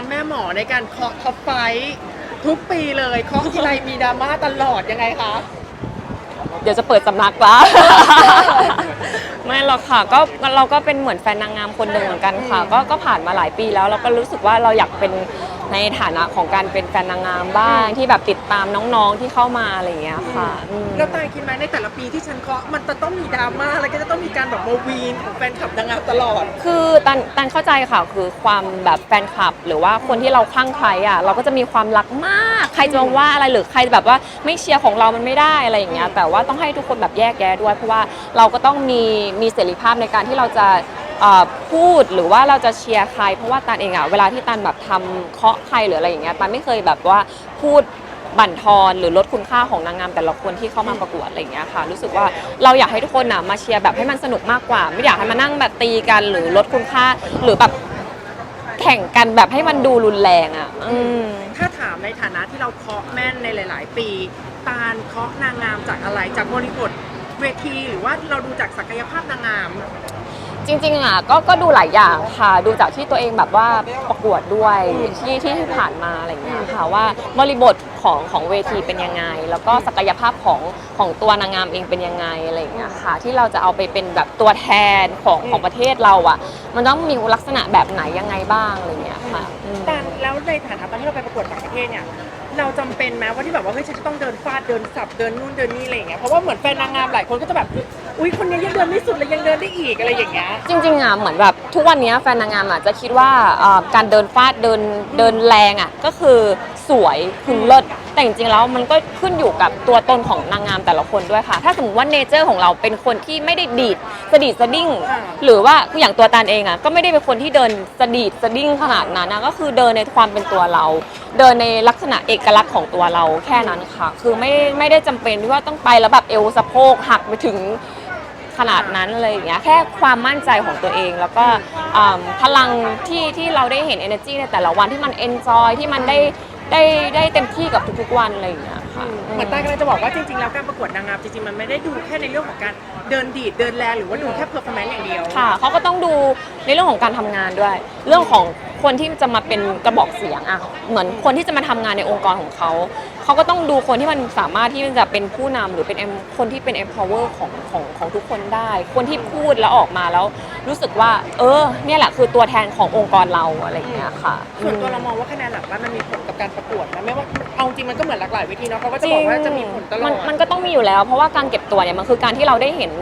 านแม่หมอในการเคาะท็อปไฟท์ทุกปีเลยเคาะทีไรมีดราม่าตลอดยังไงคะ เดี๋ยวจะเปิดสำนักละ ไม่หรอกค่ะก็เราก็เป็นเหมือนแฟนนางงามคนหนึ่งเหมือนกันค่ะ ก็ก็ผ่านมาหลายปีแล้วเราก็รู้สึกว่าเราอยากเป็น ในฐานะของการเป็นแฟนนางงามบ้างที่แบบติดตามน้องๆที่เข้ามาอะไรอย่างเงี้ยค่ะอืม แล้วตายคิดไหมในแต่ละปีที่ฉันเคาะมันจะต้องมีดราม่าแล้วก็จะต้องมีการแบบโมวีนของแฟนคลับนางงามตลอด คือตันตันเข้าใจค่ะคือความแบบแฟนคลับ หรือว่าคนที่เราคลั่งใครอะเราก็จะมีความรักมาก ใครจะมาว่าอะไรหรือใครแบบว่าไม่เชียร์ของเรามันไม่ได้อะไรอย่างเงี้ยแต่ว่าต้องให้ทุกคนแบบแยกแยะด้วยเพราะว่าเราก็ต้องมีมีเสรีภาพในการที่เราจะเอ่อ พูดหรือว่าเราจะเชียร์ใคร เพราะว่าตันเองอะเวลาที่ตันแบบทำเคาะใครหรืออะไรอย่างเงี้ยตันไม่เคยแบบว่าพูดบั่นทอนหรือลดคุณค่าของนางงามแต่ละคนที่เข้ามาประกวดอะไรอย่างเงี้ยค่ะ รู้สึกว่าเราอยากให้ทุกคนน่ะมาเชียร์แบบให้มันสนุกมากกว่า ไม่อยากให้มานั่งแบบตีกันหรือลดคุณค่าหรือแบบแข่งกันแบบให้มันดูรุนแรงอะอืมถ้าถามในฐานะที่เราเคาะแม่นในหลาย ๆ ปี ตาลเคาะนางงามจากอะไรจากบริบทเวทีหรือว่าเราดูจากศักยภาพนางงาม จริงๆอะก็ก็ดูหลายอย่างค่ะดูจากที่ตัวเองแบบว่าประกวดด้วยที่ที่ผ่านมาอะไรอย่างเงี้ยค่ะว่าบริบทของของเวทีเป็นยังไง แล้วก็ศักยภาพของของตัวนางงามเองเป็นยังไงอะไรอย่างเงี้ยค่ะที่เราจะเอาไปเป็นแบบตัวแทนของของประเทศเราอะ มันต้องมีลักษณะแบบไหนยังไงบ้างอะไรอย่างเงี้ยค่ะอืมตานแล้วในฐานะตอนที่เราไปประกวดต่างประเทศเนี่ย เราจำเป็นไหมว่าที่แบบว่าเฮ้ยฉันจะต้องเดินฟาดเดินสับเดินนู่นเดินนี่อะไรอย่างเงี้ยเพราะว่าเหมือนแฟนนางงามหลายคนก็จะแบบอุ้ยคนนี้ยังเดินไม่สุดเลยยังเดินได้อีกอะไรอย่างเงี้ยจริงๆอะเหมือนแบบทุกวันนี้แฟนนางงามอะจะคิดว่าเอ่อการเดินฟาดเดินเดินแรงอะก็คือสวยคุณเลิศ แต่จริงๆแล้วมันก็ขึ้นอยู่กับตัวตนของนางงามแต่ละคนด้วยค่ะ ถ้าสมมติว่าเนเจอร์ของเราเป็นคนที่ไม่ได้ดีดสะดีดสะดิ้ง หรือว่าออย่างตัวตานเองอะก็ไม่ได้เป็นคนที่เดินสะดีดสะดิ้งขนาดนั้นนะก็คือเดินในความเป็นตัวเรา เดินในลักษณะเอกลักษณ์ของตัวเราแค่นั้นค่ะ คือไม่ไม่ได้จำเป็นที่ว่าต้องไปแล้วแบบเอวสะโพกหักไปถึงขนาดนั้นอะไรอย่างเงี้ยแค่ความมั่นใจของตัวเอง แล้วก็พลังที่ที่เราได้เห็น energy ในแต่ละวันที่มัน enjoy ที่มันได้ ได้ได้เต็มที่กับทุกๆวันอะไรอย่างเงี้ยค่ะเหมือนตากำลังจะบอกว่าจริง ๆ แล้วการประกวดนางงามจริงๆ มันไม่ได้ดูแค่ในเรื่องของการเดินดีดเดินแรงหรือว่าดูแค่เพอร์ฟอร์แมนซ์อย่างเดียว ค่ะเขาก็ต้องดูในเรื่องของการทำงานด้วย เรื่องของ คนที่จะมาเป็นกระบอกเสียงอะเหมือนคนที่จะมาทำงานในองค์กรของเขา เขาก็ต้องดูคนที่มันสามารถที่มันจะเป็นผู้นำหรือเป็น em- คนที่เป็น empower ของของของทุกคนได้ คนที่พูดแล้วออกมาแล้ว รู้สึกว่า เออ เนี่ยแหละคือตัวแทนขององค์กรเราอะไรอย่างเงี้ยค่ะ ส่วนตัวเรามองว่าคะแนนหลังบ้านมันมีผลกับการประกวดนะไม่ว่าเอาจริงมันก็เหมือนหลากหลายเวทีเนาะเขาก็จะบอกว่าจะมีผลตลอมัดนมันก็ต้องมีอยู่แล้ว เพราะว่าการเก็บตัวเนี่ยมันคือการที่เราได้เห็น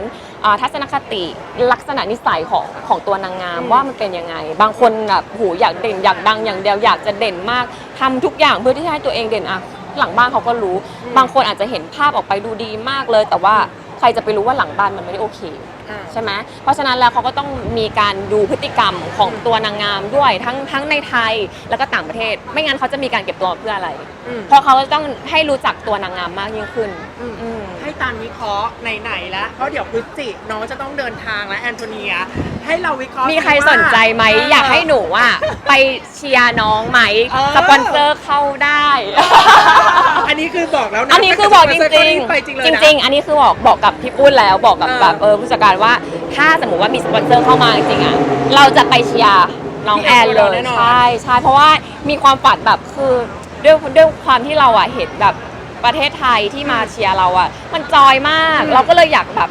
อ่าทัศนคติลักษณะนิสัยของของตัวนางงามอืมว่ามันเป็นยังไง บางคนแบบโหอยากเด่นอยากดังอย่างเดียวอยากจะเด่นมากทำทุกอย่างเพื่อที่จะให้ตัวเองเด่นอะหลังบ้านเขาก็รู้ บางคนอาจจะเห็นภาพออกไปดูดีมากเลย แต่ว่าใครจะไปรู้ว่าหลังบ้านมันไม่ได้โอเคอ่า ใช่ไหมเพราะฉะนั้นแล้วเขาก็ต้องมีการดูพฤติกรรมของตัวนางงามด้วยทั้งทั้งในไทยแล้วก็ต่างประเทศ ไม่งั้นเขาจะมีการเก็บตัวเพื่ออะไร อืม เพราะเขาจะต้องให้รู้จักตัวนางงามมากยิ่งขึ้นอืม อืม ให้ตามวิเคราะห์ไหนๆแล้วเพราะเดี๋ยวพฤศจิน้องจะต้องเดินทางแล้วแอนโทเนีย ให้เราวิเคราะห์มีใครว่า สนใจไหมอยากให้หนูอะ ไปเชียร์น้องไหมเออ สปอนเซอร์เข้าได้ อันนี้คือบอกแล้วนะอันนี้คือบอกจถ้าเกิดริงสปอนเซอก็ไปจริงเลยๆจนะริง ๆ อันนี้คือบอกบอกกับพี่ปุ้นแล้วบอกกับเออแบบเออผู้จัดการว่า ถ้าสมมติว่ามีสปอนเซอร์เข้ามาจริงๆอะเราจะไปเชียร์น้องพี่แอแอนนเลเรายแน่นอนใช่ใช่เพราะว่ามีความฝันแบบคือด้วยด้วยความที่เราอะเห็นแบบประเทศไทยที่มาเชียร์เราอะ มันจอยมาก เราก็เลยอยากแบบ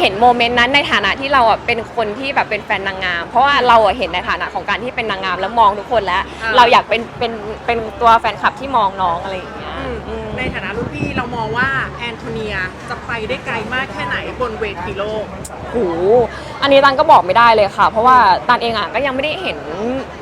เห็นโมเมนต์นั้นในฐานะที่เราอะเป็นคนที่แบบเป็นแฟนนางงาม เพราะว่าเราอะเห็นในฐานะของการที่เป็นนางงามแล้วมองทุกคนแล้วอ่าเราอยากเป็นเป็นเป็นตัวแฟนคลับที่มองน้องอะไรอย่างเงี้ยอืมอืมใน ฐานะรุ่นพี่เรามองว่าแอนโทเนียจะไปได้ไกลมากแค่ไหนบนเวทีโลกโหอันนี้ตันก็บอกไม่ได้เลยค่ะ เพราะว่าตันเองอะก็ยังไม่ได้เห็น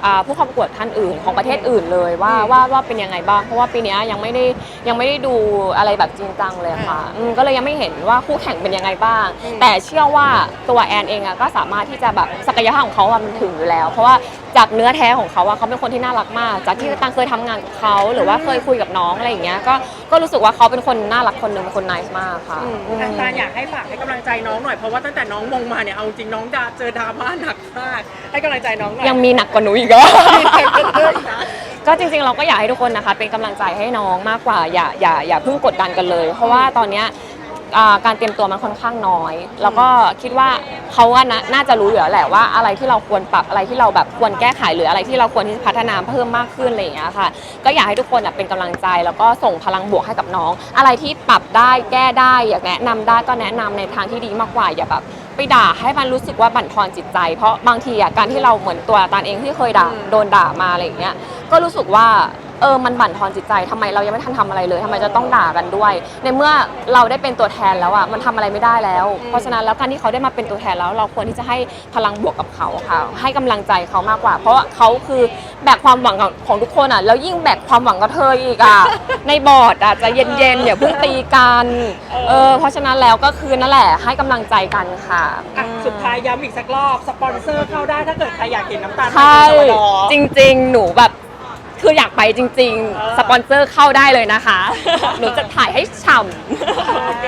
อ่าผู้เข้าประกวดท่านอื่นของประเทศอื่นเลยว่าอืมว่าว่าเป็นยังไงบ้าง เพราะว่าปีเนี้ยยังไม่ได้ยังไม่ได้ดูอะไรแบบจริงจังเลยค่ะอืมก็เลยยังไม่เห็นว่าคู่แข่งเป็นยังไงบ้างอืมแต่เชื่อว่าตัวแอนเองอะก็สามารถที่จะแบบศักยภาพของเขาอะมันถึงอยู่แล้ว เพราะว่าจากเนื้อแท้ของเขาอะเขาเป็นคนที่น่ารักมาก จากที่ตันเคยทำงานกับเขาหรือว่าเคยคุยกับน้องอะไรอย่างเงี้ยก็ก็รู้สึกว่าเขาเป็นคนน่ารักคนหนึ่งเป็นคนน c e มากค่ะอืมอืมอาจารย์อยากให้ฝากให้กำลังใจน้องหน่อยเพราะว่าตั้งแต่น้องมงมาเนี่ยเอาจริงน้องดาเจอดราม่าหนักมากให้กำลังใจน้องหน่อยยังมีหนักกว่าหนูอีกเนเพื่อนนะก็จริงๆเราก็อยากให้ทุกคนนะคะ เป็นกำลังใจให้น้องมากกว่า อย่าอย่าอย่าเพิ่งกดดันกันเลย เพราะว่าตอนเนี้ยอ่าการเตรียมตัวมันค่อนข้างน้อย แล้วก็คิดว่าเขาว่านะน่าจะรู้อยู่แล้วแหละว่าอะไรที่เราควรปรับอะไรที่เราแบบควรแก้ไขหรืออะไรที่เราควรที่จะพัฒนาเพิ่มมากขึ้นอะไรอย่างเงี้ยค่ะ ก็อยากให้ทุกคนอะเป็นกำลังใจแล้วก็ส่งพลังบวกให้กับน้อง อะไรที่ปรับได้แก้ได้อยากแนะนำได้ก็แนะนำในทางที่ดีมากกว่าอย่าแบบ ไปด่าให้มันรู้สึกว่าบั่นทอนจิตใจ เพราะบางทีอะการที่เราเหมือนตัวตานเองที่เคยด่าอืมโดนด่ามาอะไรอย่างเงี้ยก็รู้สึกว่า เออมันบั่นทอนจิตใจทำไมเรายังไม่ทันทำอะไรเลยทำไมจะต้องด่ากันด้วย ในเมื่อเราได้เป็นตัวแทนแล้วอะมันทำอะไรไม่ได้แล้ว เพราะฉะนั้นแล้วการที่เขาได้มาเป็นตัวแทนแล้ว เราควรที่จะให้พลังบวกกับเขาค่ะ ให้กำลังใจเขามากกว่า เพราะว่าเขาคือแบกความหวังของของทุกคนอะแล้วยิ่งแบกความหวังกับเธออีกอะในบอร์ดอะใจะเย็นๆอย่าเพิ่งตีกันเออเพราะฉะนั้นแล้วก็คือนั่นแหละให้กำลังใจกันค่ะ อะสุดท้ายย้ำอีกสักรอบ สปอนเซอร์เข้าได้ถ้าเกิดใครอยากเห็นน้ำตาลใช่ในตัวดอจริงๆ หนูแบบ คืออยากไปจริง ๆ สปอนเซอร์เข้าได้เลยนะคะ หนูจะถ่ายให้ฉ่ำ โอเค